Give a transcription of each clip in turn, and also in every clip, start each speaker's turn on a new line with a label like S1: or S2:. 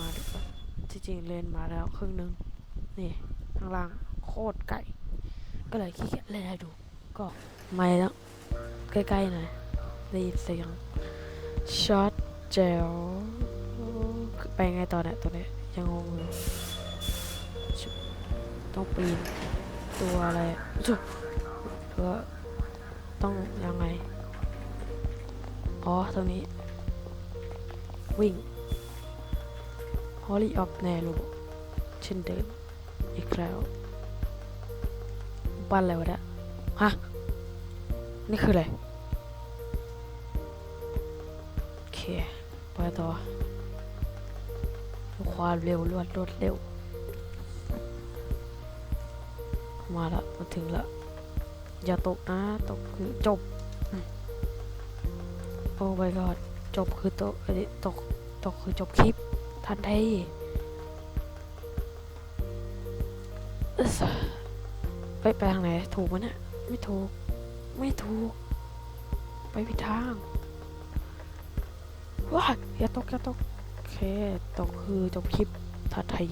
S1: มาดีกว่าที่จริงๆเล่นมาแล้วครึ่งหนึง นี่ข้างล่างโคตรไก่ ก็เลยขี้เกียจเล่นให้ดู ก็ไม่แล้วใกล้ๆหน่อยได้ยินเสียงช็อตเจลไปไงต่อเนี่ยตัวเนี้ยยังงงอยู่ต้องปีนตัวอะไรจุบหรือว่าต้องยังไง อ๋อตรงนี้ วิ่ง ฮอลลี่ออฟแนรูเช่นเดิมอีกแล้วบ้านอะไรวะเนี่ยฮะ นี่คืออะไร โอเค ไปต่อ ความเร็วรวดรวดเร็ว มาละมาถึงละ อย่าตกนะ ตกคือจบ โอ้ my god จบคือตกเอ้ตก ตกคือจบคลิป ทันทีไปไปทางไหน ถูกมั้ยเนี่ย ไม่ถูก ไม่ถูก ไปผิดทาง ว้าอย่าตกอย่าตกโอเค ตกคือจบคลิปทันที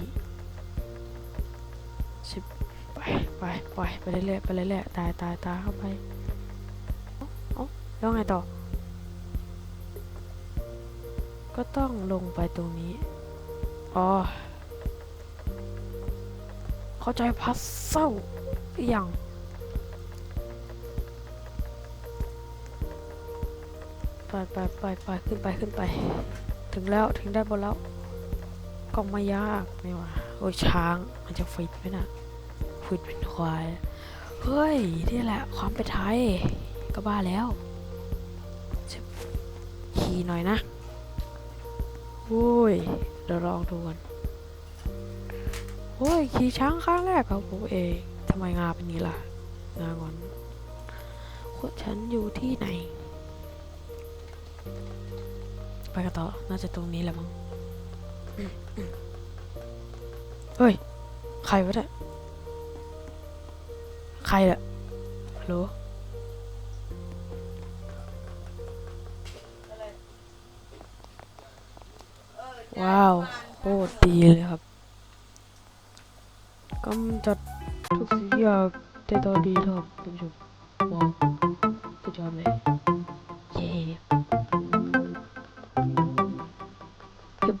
S1: ชิบไปไปไปไปเรื่อยๆไปเรื่อยๆตายตายตายเข้าไปเอ้าเอ้าแล้วไงต่อ ก็ต้องลงไปตรงนี้ อ๋อ เข้าใจพัซเซิลหรือยังไปไปไปไปขึ้นไปขึ้นไป ถึงแล้วถึงได้บนแล้วก็ไม่ยากนี่ว่าโอ้ยช้างมันจะฟิตไหมน่ะฟิตเป็นควายเฮ้ยนี่แหละความเป็นไทยก็บ้าแล้วขี่หน่อยนะโอ้ย ดี๋ยวลองดูกันโอ้ยขี่ช้างครั้งแรกของผมเองทำไมงาเป็นนี้ล่ะ งางอนคนฉันอยู่ที่ไหน ไปกันต่อ น่าจะตรงนี้แหละมั้งเฮ้ย ใครวะเนี่ยใครอะฮัลโหล ว้าวโคตรดีเลยครับกำจัดทุกสิ่งอย่างได้ตอนดีครับท่านผู้ชมว้าวสุดยอดเลยเย้ฮึบ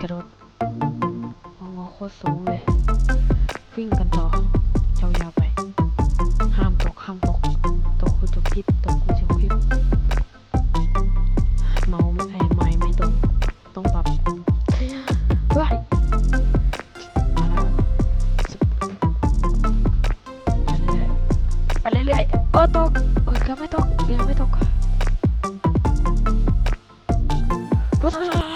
S1: กระโดดมองโคตรสูงเลย วิ่งกันต่อยาวๆไป ไปเรื่อย